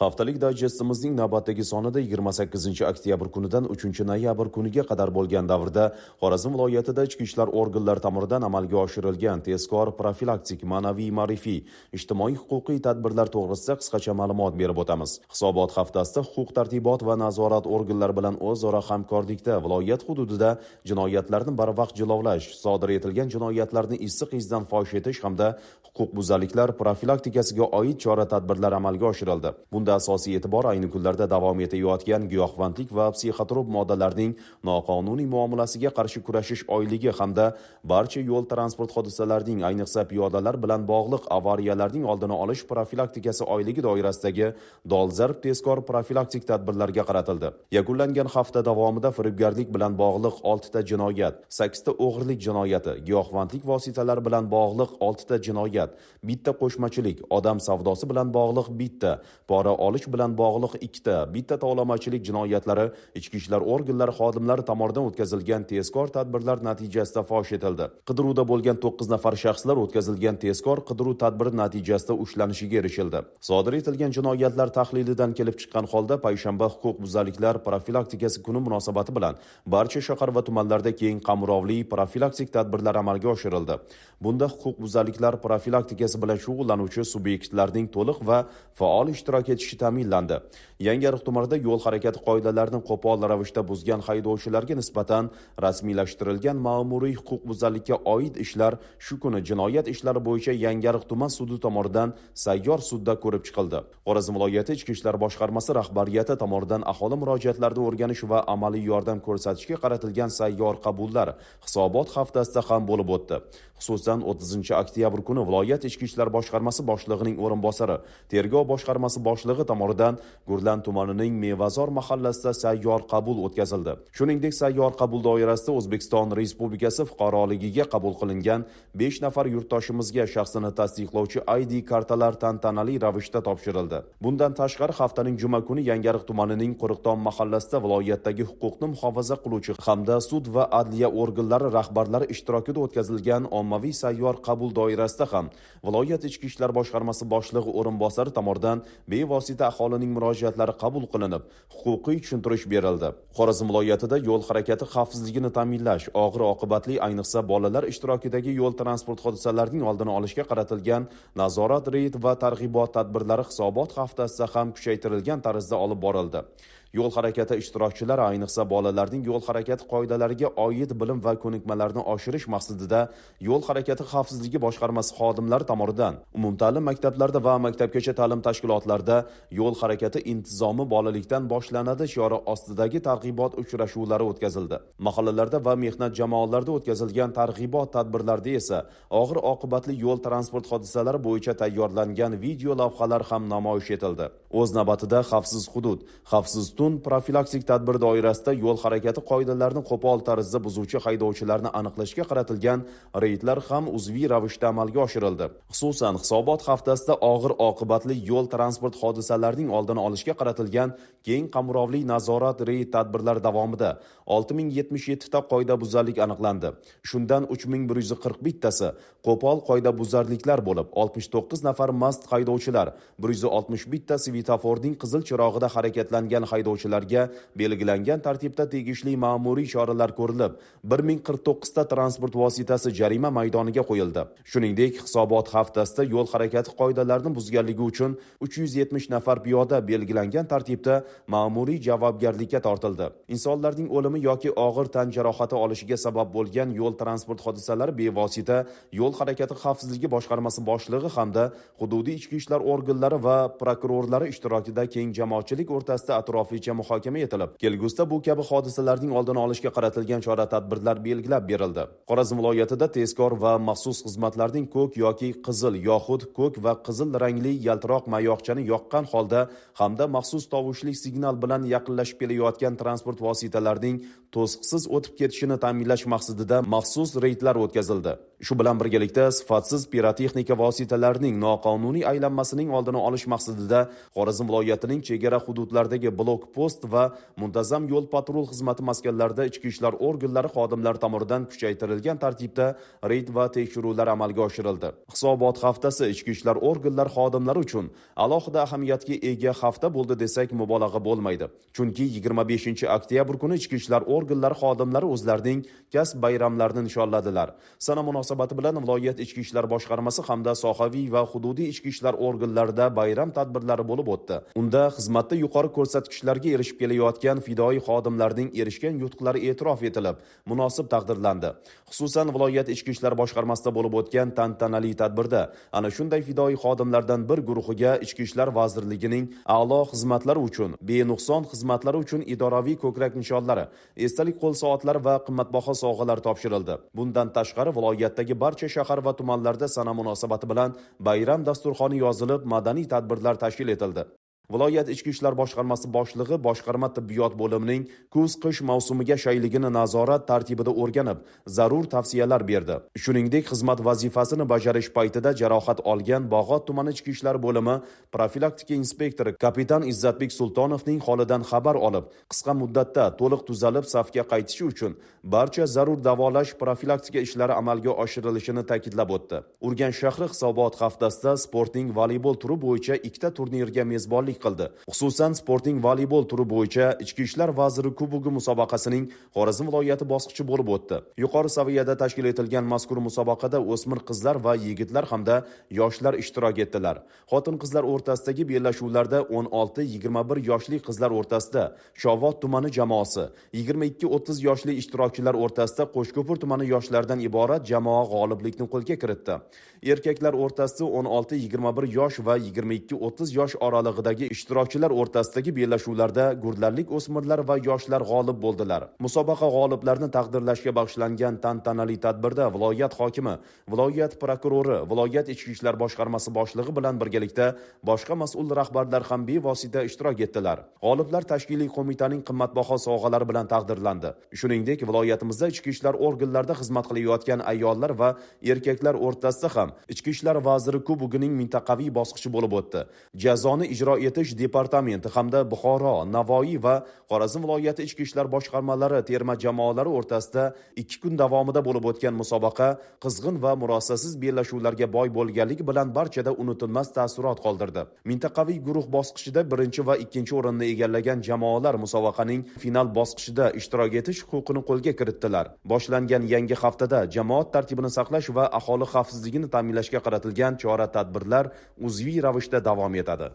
Haftalik dayjestimizning navbatdagi sonida 28 oktyabr kunidan 3 noyabr kuniga qadar bo'lgan davrda Xorazm viloyatida ichki ishlar organlari tomonidan amalga oshirilgan tezkor profilaktik ma'naviy ma'rifiy ijtimoiy huquqiy tadbirlar to'g'risida qisqacha ma'lumot berib o'tamiz. Hisobot haftasida huquq tartibot va nazorat organlari bilan o'zaro hamkorlikda viloyat hududida jinoyatlarni barvaqt jilovlash, sodir etilgan jinoyatlarni issiq izdan fosh etish hamda huquqbuzarliklar profilaktikasiga oid chora-tadbirlar amalga oshirildi. Bunda asosiy e'tibor ayni kunlarda davom etayotgan giyohvandlik va psixotrop moddalarning noqonuniy muomalasiga qarshi kurashish oyligi hamda barcha yo'l transport hodisalarining ayniqsa piyodalar bilan bog'liq avariyalarning oldini olish profilaktikasi oyligi doirasidagi dolzarb tezkor profilaktik tadbirlarga qaratildi. Yakunlangan hafta davomida firibgarlik bilan bog'liq 6 ta jinoyat, 8 ta o'g'irlik jinoyati, giyohvandlik vositalari bilan bog'liq 6 ta harakat bitta qo'shmachilik, odam savdosi bilan bog'liq bitta, pora olish bilan bog'liq ikkita. Bitta tovlamachilik jinoyatlari ichki ishlar organlari xodimlari tomonidan o'tkazilgan tezkor tadbirlar natijasida fosh etildi. Qidiruvda bo'lgan to'qqiz nafar shaxslar o'tkazilgan tezkor qidiruv tadbiri natijasida ushlanishiga erishildi. Sodir etilgan jinoyatlar tahlilidan kelib chiqqan holda payshanba huquq buzarliklar profilaktikasi kuni munosabati bilan barcha shahar va tumanlarda keng qamrovli profilaktik tadbirlar amalga oshirildi. Bunda huquqbuzarliklar profilaktikasi bilan shug'ullanuvchi subyektlarning to'liq va faol ishtirok etishi ta'minlandi. Yangiariq tumanida yo'l harakati qoidalarini qo'pol ravishda buzgan haydovchilarga nisbatan rasmiylashtirilgan ma'muriy huquqbuzarlikka oid ishlar shu kuni jinoyat ishlari bo'yicha yangiariq tuman sudi tomonidan sayyor sudda ko'rib chiqildi. Xorazm viloyati ichki ishlar boshqarmasi rahbariyati tomonidan aholi murojaatlarini o'rganish va amaliy yordam ko'rsatishga qaratilgan sayyor qabullar hisobot haftasida ham bo'lib o'tdi. Xususan 30 oktyabr kuni viloyat viloyat ichki ishlar boshqarmasi boshlig'ining o'rinbosari. Tergov boshqarmasi boshlig'i tomonidan gurlan tumanining mevazor mahallasida sayyor qabul o'tkazildi. Shuningdek sayyor qabul doirasida o'zbekiston respublikasi fuqaroligiga qabul qilingan 5 nafar yurtdoshimizga shaxsini tasdiqlovchi id kartalar tantanali ravishda topshirildi. Bundan tashqari haftaning juma kuni yangiariq tumanining qo'riqton mahallasida viloyatdagi huquqni muhofaza qiluvchi hamda sud va adliya organlari rahbarlari ishtirokida o'tkazilgan ommaviy sayyor qabul doirasida ham viloyat ichki ishlar boshqarmasi boshlig'i o'rinbosari tomonidan bevosita aholining murojaatlari qabul qilinib huquqiy tushuntirish berildi. Xorazm viloyatida yo'l harakati xavfsizligini ta'minlash og'ir oqibatli ayniqsa bolalar ishtirokidagi yo'l transport hodisalarining oldini olishga qaratilgan nazorat reyd va targ'ibot tadbirlari hisobot haftasida ham kuchaytirilgan tarzda olib borildi. Yo'l harakati ishtirokchilari ayniqsa bolalarning yo'l harakati qoidalariga oid bilim va ko'nikmalarni oshirish maqsadida yo'l harakati xavfsizligi boshqarmasi xodimlari tomonidan umumta'lim maktablarda va maktabgacha ta'lim tashkilotlarida yo'l harakati intizomi bolalikdan boshlanadi shiori ostidagi targ'ibot uchrashuvlari o'tkazildi. Mahallalarda va mehnat jamoalarida o'tkazilgan targ'ibot tadbirlarida esa og'ir oqibatli yo'l transport hodisalari bo'yicha tayyorlangan video lavhalar ham namoyish etildi. O'z navbatida xavfsiz hudud xavfsiz tutun profilaktik tadbir doirasida yo'l harakati qoidalarini qo'pol tarzda buzuvchi haydovchilarni aniqlashga qaratilgan reydlar ham uzviy ravishda amalga oshirildi. Xususan hisobot haftasida og'ir oqibatli yo'l transport hodisalarining oldini olishga qaratilgan keng qamrovli nazorat reyd tadbirlari davomida 6077 ta qoidabuzarlik aniqlandi. Shundan 3141 tasi qo'pol qoidabuzarliklar bo'lib 69 nafar mast haydovchilar 161 ta svetoforning qizil chirog'ida harakatlangan haydovchilarga belgilangan tartibda tegishli ma'muriy choralar ko'rilib 1049 ta transport vositasi jarima maydoniga qo'yildi. Shuningdek hisobot haftasida yo'l harakati qoidalarini buzganligi uchun 370 nafar piyoda belgilangan tartibda ma'muriy javobgarlikka tortildi. Insonlarning o'limi yoki og'ir tan jarohati olishiga sabab bo'lgan yo'l transport hodisalari bevosita yo'l harakati xavfsizligi boshqarmasi boshlig'i hamda hududiy ichki ishlar organlari va prokurorlari ishtirokida keng jamoatchilik o'rtasida bo'yicha muhokama etilib kelgusida bu kabi hodisalarning oldini olishga qaratilgan chora tadbirlar belgilab berildi. Xorazm viloyatida tezkor va maxsus xizmatlarning ko'k yoki qizil yoxud ko'k va qizil rangli yaltiroq mayoqchani yoqqan holda hamda maxsus tovushli signal bilan yaqinlashib kelayotgan transport vositalarining to'siqsiz o'tib ketishini ta'minlash maqsadida maxsus reydlar o'tkazildi. Shu bilan birgalikda sifatsiz pirotexnika vositalarining noqonuniy aylanmasining oldini olish maqsadida xorazm viloyatining chegara hududlaridagi blok blokpost va muntazam yo'l patrul xizmati maskanlarida ichki ishlar organlari xodimlari tomonidan kuchaytirilgan tartibda reyd va tekshiruvlar amalga oshirildi. Hisobot haftasi ichki ishlar organlari xodimlari uchun alohida ahamiyatga ega hafta bo'ldi desak mubolag'a bo'lmaydi. Chunki 25 oktyabr kuni ichki ishlar organlari xodimlari o'zlarining kasb bayramlarini nishonladilar. Sana munosabati bilan viloyat ichki ishlar boshqarmasi hamda sohaviy va hududiy ichki ishlar organlarida bayram tadbirlari bo'lib o'tdi. Unda xizmatda yuqori ko'rsatkichlar ko'rsatkichlarga erishib kelayotgan fidoyi xodimlarning erishgan yutuqlari e'tirof etilib munosib taqdirlandi. Xususan viloyat ichki ishlar boshqarmasida bo'lib o'tgan tantanali tadbirda ana shunday fidoyi xodimlardan bir guruhiga ichki ishlar vazirligining a'lo xizmatlari uchun benuqson xizmatlari uchun idoraviy ko'krak nishonlari esdalik qo'l soatlari va qimmatbaho sovg'alar topshirildi. Bundan tashqari viloyatdagi barcha shahar va tumanlarda sana munosabati bilan bayram dasturxoni yozilib madaniy tadbirlar tashkil etildi. Viloyat ichki ishlar boshqarmasi boshlig'i boshqarma tibbiyot bo'limining kuz qish mavsumiga shayligini nazorat tartibida o'rganib zarur tavsiyalar berdi. Shuningdek xizmat vazifasini bajarish paytida jarohat olgan bog'ot tumani ichki ishlar bo'limi profilaktika inspektori kapitan izzatbek sultonovning holidan xabar olib qisqa muddatda to'liq tuzalib safga qaytishi uchun barcha zarur davolash profilaktika ishlari amalga oshirilishini ta'kidlab o'tdi. Urganch shahri hisobot haftasida sportning voleybol turi bo'yicha ikkita turnirga mezbonlik qildi. Xususan sporting voleybol turi bo'yicha ichki ishlar vaziri kubogi musobaqasining xorazm viloyati bosqichi bo'lib o'tdi. Yuqori saviyada tashkil etilgan mazkur musobaqada o'smir qizlar va yigitlar hamda yoshlar ishtirok etdilar. Xotin qizlar o'rtasidagi bellashuvlarda 16-21 yoshli qizlar o'rtasida shovot tumani jamoasi 22-30 yoshli ishtirokchilar o'rtasida qo'shko'pir tumani yoshlardan iborat jamoa g'oliblikni qo'lga kiritdi. Erkaklar o'rtasida 16-21 yosh va 22-30 yosh oralig'idagi ishtirokchilar o'rtasidagi bellashuvlarda gurdlarlik o'smirlar va yoshlar g'olib bo'ldilar. Musobaqa g'oliblarini taqdirlashga bag'ishlangan tantanali tadbirda viloyat hokimi viloyat prokurori viloyat ichki ishlar boshqarmasi boshlig'i bilan birgalikda boshqa mas'ul rahbarlar ham bevosita ishtirok etdilar. G'oliblar tashkiliy qo'mitaning qimmatbaho sovg'alari bilan taqdirlandi. Shuningdek viloyatimizda ichki ishlar organlarida xizmat qilayotgan ayollar va erkaklar o'rtasida ham ichki ishlar vaziri kubogining mintaqaviy bosqichi bo'lib o'tdi. Jazoni ijro etish departamenti hamda buxoro navoiy va xorazm viloyati ichki ishlar boshqarmalari terma jamoalari o'rtasida ikki kun davomida bo'lib o'tgan musobaqa qizg'in va murosasiz bellashuvlarga boy bo'lganligi bilan barchada unutilmas taassurot qoldirdi. Mintaqaviy guruh bosqichida birinchi va ikkinchi o'rinni egallagan jamoalar musobaqaning final bosqichida ishtirok etish huquqini qo'lga kiritdilar. Boshlangan yangi haftada jamoat tartibini saqlash va aholi xavfsizligini ta'minlashga qaratilgan chora tadbirlar uzviy ravishda davom etadi.